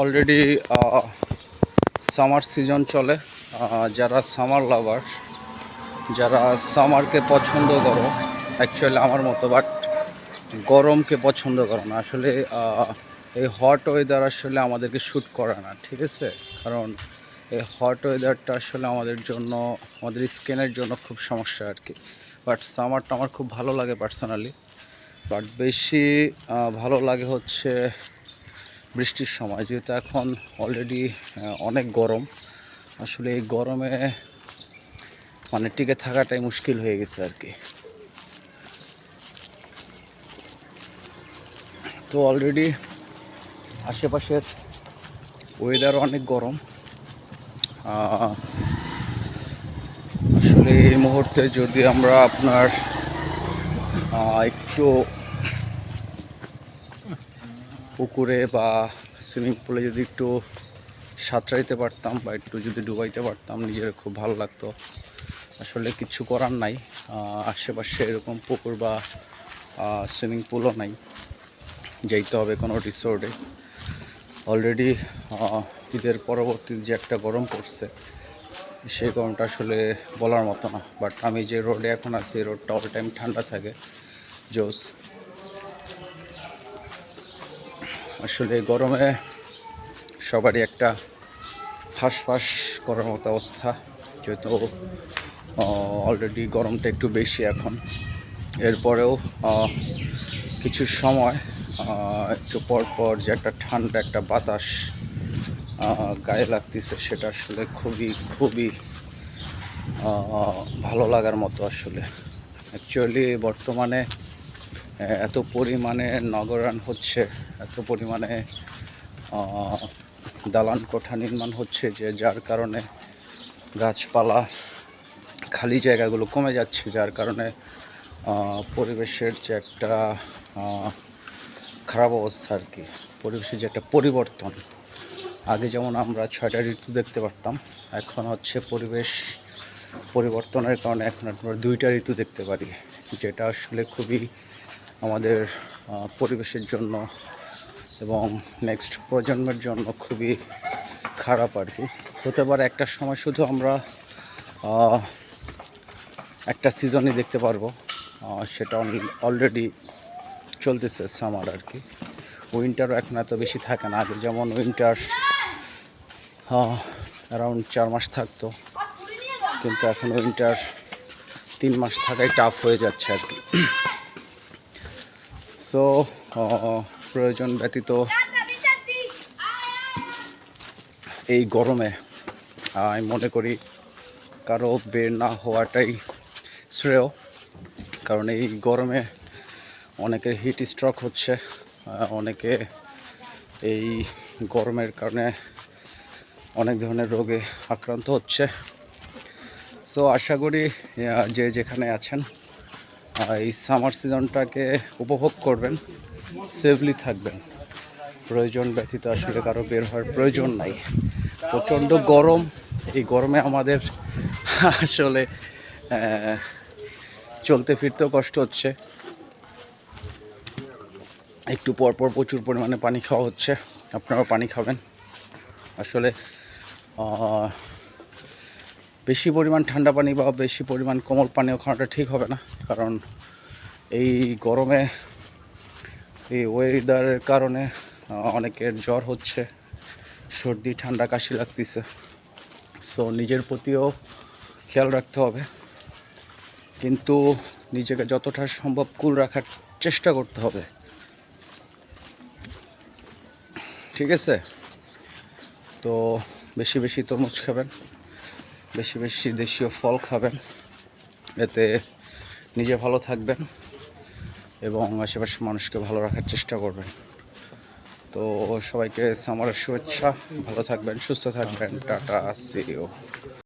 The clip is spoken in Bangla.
অলরেডি সামার সিজন চলে। যারা সামার লাভার যারা সামারকে পছন্দ করো অ্যাকচুয়ালি আমার মতো বাট গরমকে পছন্দ করো না। আসলে এই হট ওয়েদার আসলে আমাদেরকে শ্যুট করে না, ঠিক আছে? কারণ এই হট ওয়েদারটা আসলে আমাদের জন্য, আমাদের স্কিনের জন্য খুব সমস্যা আর কি। বাট সামারটা আমার খুব ভালো লাগে পার্সোনালি বাট বেশি ভালো লাগে হচ্ছে বৃষ্টির সময়, যেহেতু এখন অলরেডি অনেক গরম। আসলে এই গরমে মানে টিকে থাকাটাই মুশকিল হয়ে গেছে আর কি। তো অলরেডি আশেপাশের ওয়েদার অনেক গরম। আসলে এই মুহূর্তে যদি আমরা আপনার একটু পুকুরে বা সুইমিং পুলে যদি একটু সাঁতরাইতে পারতাম বা একটু যদি ডুবাইতে পারতাম, নিজের খুব ভালো লাগতো। আসলে কিছু করার নাই। আশেপাশে এরকম পুকুর বা সুইমিং পুলও নাই। যেতে হবে কোনো রিসোর্টে অলরেডি ঈদের পরবর্তী যে একটা গরম পড়ছে সেই গরমটা আসলে বলার মতো না। বাট আমি যে রোডে এখন আছি রোডটা অল টাইম ঠান্ডা থাকে। জোস আসলে গরমে সবারই একটা ফাঁস করার মতো অবস্থা, যেহেতু অলরেডি গরমটা একটু বেশি এখন। এরপরেও কিছু সময় একটু পর পর যে একটা ঠান্ডা একটা বাতাস গায়ে লাগতেছে, সেটা আসলে খুবই খুবই ভালো লাগার মতো আসলে। অ্যাকচুয়ালি বর্তমানে এত পরিমাণে নগরায়ণ হচ্ছে, এত পরিমাণে দালান কোঠা নির্মাণ হচ্ছে যে যার কারণে গাছপালা, খালি জায়গাগুলো কমে যাচ্ছে, যার কারণে পরিবেশের যে একটা খারাপ অবস্থা আর কি, পরিবেশের যে একটা পরিবর্তন। আগে যেমন আমরা ছয়টা ঋতু দেখতে পারতাম, এখন হচ্ছে পরিবেশ পরিবর্তনের কারণে এখন আমরা দুইটা ঋতু দেখতে পারি, যেটা আসলে খুবই আমাদের পরিবেশের জন্য এবং নেক্সট প্রজন্মের জন্য খুবই খারাপ আর কি। হতে পারে একটা সময় শুধু আমরা একটা সিজনই দেখতে পারব। সেটা অলরেডি চলতেছে সামার আর কি। উইন্টারও এখন এত বেশি থাকে না আগে। যেমন উইন্টার অ্যারাউন্ড চার মাস থাকতো। কিন্তু এখন উইন্টার তিন মাস থাকাই টাফ হয়ে যাচ্ছে আর কি। সো প্রয়োজন ব্যতীত এই গরমে আমি মনে করি কারও বের না হওয়াটাই শ্রেয়, কারণ এই গরমে অনেকের হিট স্ট্রোক হচ্ছে অনেকে এই গরমের কারণে অনেক ধরনের রোগে আক্রান্ত হচ্ছে। সো, আশা করি যে যেখানে আছেন এই সামার সিজনটাকে উপভোগ করবেন সেফলি থাকবেন। প্রয়োজন ব্যতীত আসলে কারও বের হওয়ার প্রয়োজন নাই। প্রচণ্ড গরম, এই গরমে আমাদের আসলে চলতে ফিরতেও কষ্ট হচ্ছে। একটু পর পর প্রচুর পরিমাণে পানি খাওয়া হচ্ছে। আপনারাও পানি খাবেন। আসলে বেশি পরিমাণ ঠান্ডা পানি বা বেশি পরিমাণ কোমল পানীয় খাওয়াটা ঠিক হবে না। কারণ এই গরমে, এই ওয়েদারের কারণে অনেকের জ্বর হচ্ছে, সর্দি, ঠান্ডা, কাশি লাগতেছে। সো নিজের প্রতিও খেয়াল রাখতে হবে। কিন্তু নিজেকে যতটা সম্ভব কুল রাখার চেষ্টা করতে হবে। ঠিক আছে? তো, বেশি বেশি তরমুজ খাবেন। বেশি বেশি দেশীয় ফল খাবেন এতে নিজে ভালো থাকবেন এবং আশেপাশে মানুষকে ভালো রাখার চেষ্টা করবেন তো সবাইকে সামারের শুভেচ্ছা। ভালো থাকবেন, সুস্থ থাকবেন। Tata CO